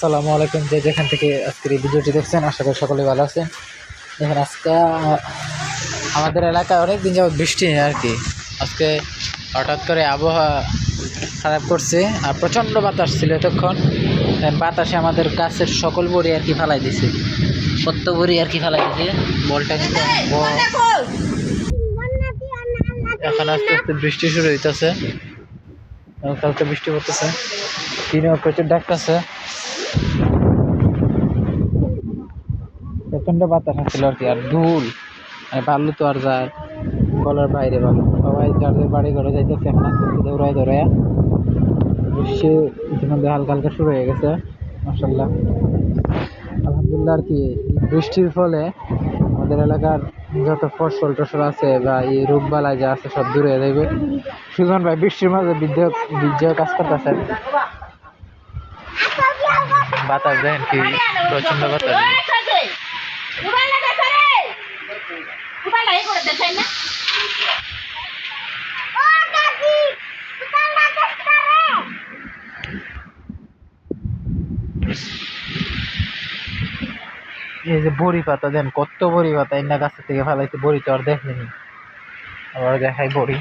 আসসালামু আলাইকুম। যে যেখান থেকে আজকের এই ভিডিওটি দেখছেন, আশা করি সকলে ভালো আছেন। দেখেন, আজকে আমাদের এলাকায় অনেক দিন যাবত বৃষ্টি নেই আর কি। আজকে হঠাৎ করে আবহাওয়া খারাপ করছে, আর প্রচণ্ড বাতাস ছিল এতক্ষণ। বাতাসে আমাদের গাছের সকল বড়ি আর কি ফালাই দিছে। কত বড়ি আর কি ফালাই দিছে। বলটা কিন্তু এখন আস্তে আস্তে বৃষ্টি শুরু হইতেছে। কালকে বৃষ্টি পড়তেছে। দিনেও প্রচুর ডাকতেছে। প্রচণ্ড বাতাস আসছিল আর কি, আর ধুল। মানে ভালো তো আর যায় বলার বাইরে ভালো সবাই যাদের বাড়ি ঘরে যাইতেছে, এখন আস্তে দৌড়ায় দৌড়ায়। বৃষ্টি ইতিমধ্যে হালকা হালকা শুরু হয়ে গেছে মাসাল্লাহ আলহামদুলিল্লাহ আর কি, বৃষ্টির ফলে আমাদের এলাকার যত ফসল টসল আছে বা এই রোগবালাই যা আছে সব দূরে যাবে সুজন ভাই, বৃষ্টির মাঝে বিদ্যুৎ বিদ্যুৎ কাজ করতেছে। বাতাস দেখেন কি প্রচণ্ড বাতাস এই যে বড়ি পাতা দেন কত বড়ি পাতা। ইন্না গাছের থেকে ফেলাইছে বড়ি তো আর দেখেনি। আবার দেখাই বড়ি।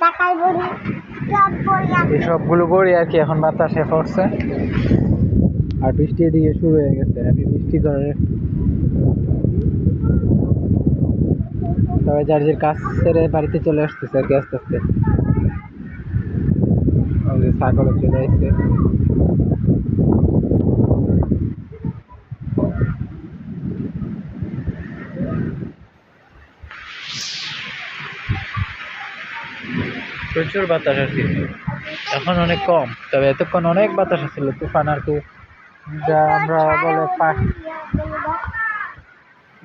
এই সবগুলো বড়ি আর কি এখন বাতাসে পড়ছে। আর বৃষ্টি এদিকে শুরু হয়ে গেছে, আমি বৃষ্টি ধরে সবাই যার যে কাজ সেরে বাড়িতে চলে আসতেছে আর কি আস্তে আস্তে। ছাগলও চলে আসছে। প্রচুর বাতাস আর কি এখন অনেক কম তবে এতক্ষণ অনেক বাতাস আসছিল তুফান আর কি। যা আমরা বলে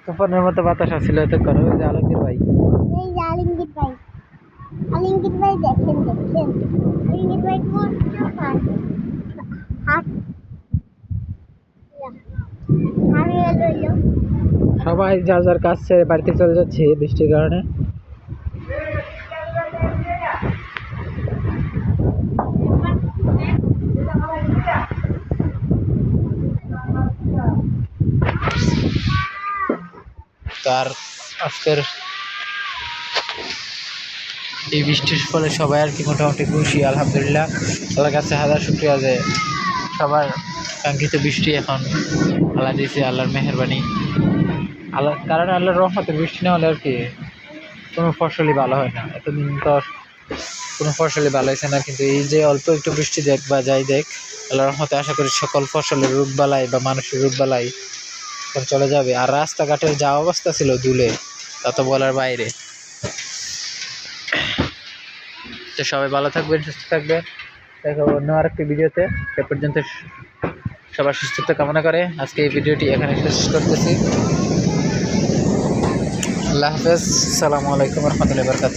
তুফানের মতো বাতাস আসছিল এতক্ষণ ওই যে আলমগীর ভাই। দেখেন দেখেন। হাত সবাই যার যার কাজ ছেড়ে বাড়িতে চলে যাচ্ছে বৃষ্টির কারণে। তার আজকের এই বৃষ্টির ফলে সবাই আর কি মোটামুটি খুশি, আলহামদুলিল্লাহ। আল্লাহর কাছে হাজার শুক্রিয়া যে সবার কাঙ্ক্ষিত বৃষ্টি এখন আল্লাহ দিয়েছে, আল্লাহর মেহরবানি। আল্লাহ কারণ আল্লাহর রহমতের বৃষ্টি না হলে আর কি কোনো ফসলই ভালো হয় না। এতদিন তো কোনো ফসলই ভালো হয়েছে না, কিন্তু এই যে অল্প একটু বৃষ্টি দেখ বা যাই দেখ, আল্লাহর রহমতে আশা করি সকল ফসলের রোগ বালাই বা মানুষের রোগ বালাই এখন চলে যাবে। আর রাস্তাঘাটের যা অবস্থা ছিল দুলে তা তো বলার বাইরে। তো সবাই ভালো থাকবেন, সুস্থ থাকবেন। দেখো অন্য আরেকটি ভিডিওতে। সে পর্যন্ত সবার সুস্থতা কামনা করে। আজকে এই ভিডিওটি এখানে শেষ করতেছি। আল্লাহ হাফেজ। সালামু আলাইকুম রহমতুল্লাহ বরকাত